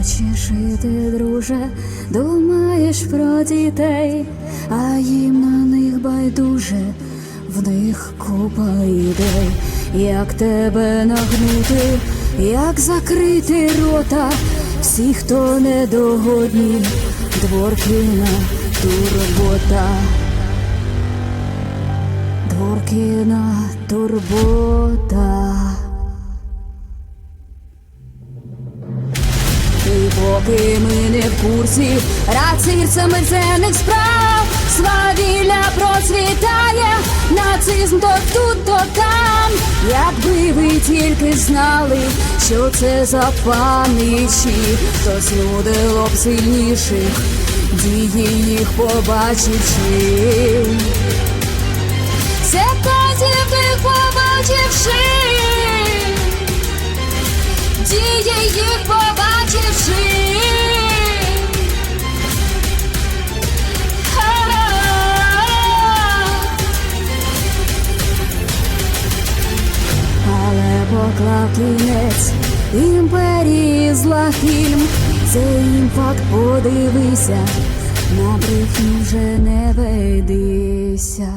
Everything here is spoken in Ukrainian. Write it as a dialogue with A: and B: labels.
A: Хочеш жити, друже, думаєш про дітей, а їм на них байдуже, в них купа ідей, як тебе нагнути, як закрити рота, всі, хто недогодні, дворкіна турбота. Дворкіна турбота. Поки ми не в курсі рацирцями ценних справ, свавілля процвітає, нацизм то тут, то там. Якби ви тільки знали, що це за паничі, то знудило б сильніших, дії їх побачивши. Сектантів тих побачивши, дії їх побачивши. Поклав кінець імперії зла фільм. Це їм факт подивися, на брехню вже не ведися.